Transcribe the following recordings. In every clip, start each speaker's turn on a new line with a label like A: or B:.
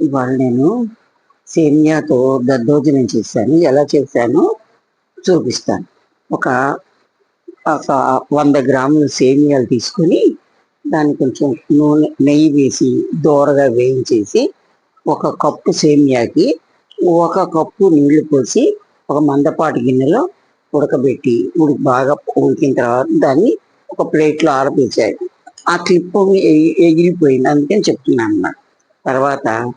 A: ఇవాళ నేను సేమియాతో దద్దోజనం చేశాను. ఎలా చేశానో చూపిస్తాను. ఒక వంద గ్రాముల సేమియాలు తీసుకొని దాన్ని కొంచెం నూనె నెయ్యి వేసి దోరగా వేయించేసి ఒక కప్పు సేమియాకి ఒక కప్పు నీళ్ళు పోసి ఒక మందపాటి గిన్నెలో ఉడకబెట్టి ఉడి బాగా ఉడికిన తర్వాత దాన్ని ఒక ప్లేట్లో ఆరబేసాయి ఆ క్లిప్ ఎగి- ఎగిరిపోయింది. అందుకని చెప్తున్నాను అన్నమాట. తర్వాత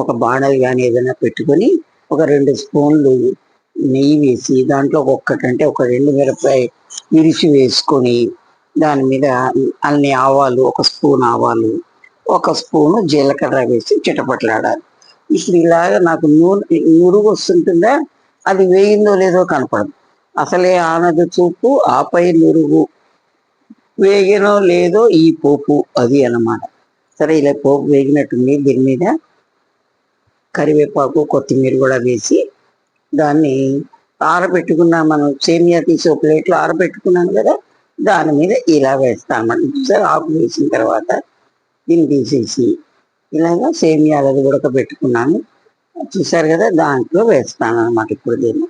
A: ఒక బాణలు కానీ ఏదైనా పెట్టుకొని ఒక రెండు స్పూన్లు నెయ్యి వేసి దాంట్లో ఒక్కటంటే ఒక రెండు మిరపకాయ విరిచి వేసుకొని దాని మీద అన్ని ఆవాలు ఒక స్పూన్ ఆవాలు ఒక స్పూను జీలకర్ర వేసి చిటపట్లాడాలి. ఇప్పుడు ఇలాగ నాకు నూనె నురుగు వస్తుంటుందా? అది వేయిందో లేదో కనపడదు. అసలే ఆనదు చూపు ఆపై నురుగు. వేగినో లేదో ఈ పోపు అది అన్నమాట. సరే ఇలా పోపు వేగినట్టుంది దీని మీద. కరివేపాకు కొత్తిమీర కూడా వేసి దాన్ని ఆరబెట్టుకున్న మనం. సేమియా తీసి ఒక ప్లేట్లో ఆరబెట్టుకున్నాను కదా దాని మీద ఇలా వేస్తామన్నమాట చూసారు ఆకు వేసిన తర్వాత దీన్ని తీసేసి ఇలాగా సేమియాలు అది ఉడకబెట్టుకున్నాను. చూసారు కదా దాంట్లో వేస్తాను అనమాట ఇప్పుడు దీన్ని.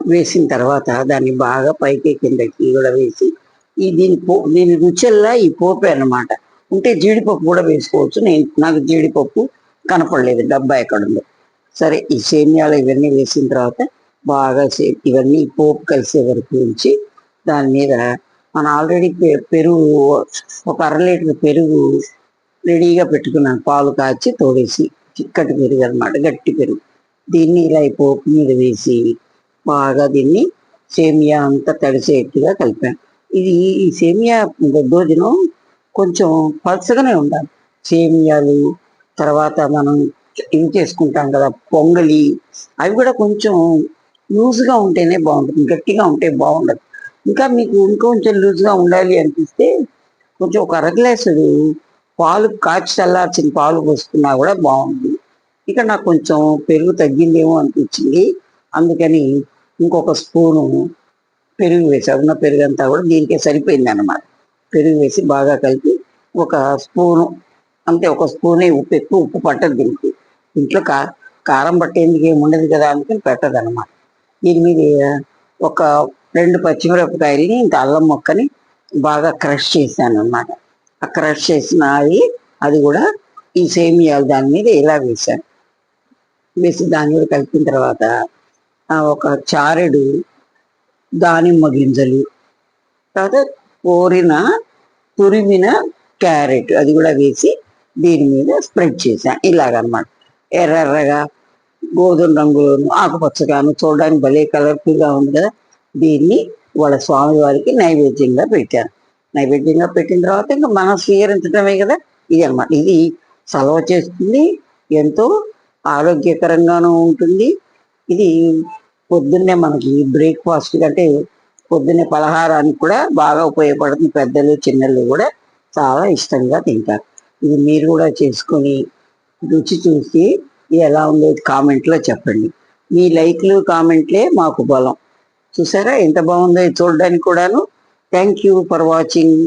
A: వేసిన తర్వాత దాన్ని బాగా పైకి కిందకి కూడా వేసి ఈ దీని పో దీని రుచల్లా ఈ పోపే అనమాట ఉంటే జీడిపప్పు కూడా వేసుకోవచ్చు. నేను నాకు జీడిపప్పు కనపడలేదు డబ్బా ఎక్కడ ఉందో. సరే ఈ సేమియాలు ఇవన్నీ వేసిన తర్వాత బాగా సే ఇవన్నీ పోపు కలిసే వరకు ఉంచి దాని మీద మనం ఆల్రెడీ పెరుగు ఒక అర లీటర్ పెరుగు రెడీగా పెట్టుకున్నాను పాలు కాచి తోడేసి చిక్కటి పెరుగు అనమాట గట్టి పెరుగు. దీన్ని ఇలా ఈ పోపు మీద వేసి బాగా దీన్ని సేమియా అంతా తడిసేట్టుగా కలిపాను. ఇది ఈ సేమియా దోజనం కొంచెం పలసగానే ఉండాలి. సేమియాలు తర్వాత మనం ఇవి చేసుకుంటాం కదా పొంగలి అవి కూడా కొంచెం లూజ్గా ఉంటేనే బాగుంటుంది గట్టిగా ఉంటే బాగుండదు. ఇంకా మీకు ఇంకొంచెం లూజ్గా ఉండాలి అనిపిస్తే కొంచెం ఒక అరగ్లాసుడు పాలు కాచి చల్లార్చిన పాలు పోసుకున్నా కూడా బాగుంది. ఇక నాకు కొంచెం పెరుగు తగ్గిందేమో అనిపించింది. అందుకని ఇంకొక స్పూను పెరుగు వేసి ఉన్న పెరుగు అంతా కూడా దీనికే సరిపోయింది అన్నమాట పెరుగు వేసి బాగా కలిపి ఒక స్పూను అంతే ఒక స్పూనే ఉప్పు ఎక్కువ ఉప్పు పట్టదు దీనికి. ఇంట్లో కా కారం పట్టేందుకు ఏమి ఉండదు కదా అందుకని పెట్టదు అనమాట దీని మీద ఒక రెండు పచ్చిమిరపకాయలని ఇంత అల్లం మొక్కని బాగా క్రష్ చేశాను అన్నమాట ఆ క్రష్ చేసిన అది అది కూడా ఈ సేమియాలు దాని మీద ఇలా వేశాను. వేసి దాని మీద కలిపిన తర్వాత ఒక చారెడు దానిమ్మ గింజలు తర్వాత కోరిన తురిమిన క్యారెట్ అది కూడా వేసి దీని మీద స్ప్రెడ్ చేశాను ఇలాగనమాట. ఎర్రెర్రగా గోధుమ రంగులోను ఆకుపచ్చగాను చూడడానికి భలే కలర్ఫుల్గా ఉంది కదా. దీన్ని వాళ్ళ స్వామి వారికి నైవేద్యంగా పెట్టాను నైవేద్యంగా పెట్టిన తర్వాత ఇంకా మనం స్వీకరించడమే కదా. ఇది అన్నమాట ఇది సలవ చేస్తుంది ఎంతో ఆరోగ్యకరంగానూ ఉంటుంది. ఇది పొద్దున్నే మనకి బ్రేక్ఫాస్ట్ అంటే పొద్దున్న పలహారానికి కూడా బాగా ఉపయోగపడుతుంది. పెద్దలు చిన్నలు కూడా చాలా ఇష్టంగా తింటారు. ఇది మీరు కూడా చేసుకొని రుచి చూసి ఎలా ఉందో కామెంట్లో చెప్పండి. మీ లైక్లు కామెంట్లే మాకు బలం. చూసారా? ఎంత బాగుందో చూడడానికి కూడాను. Thank you for watching.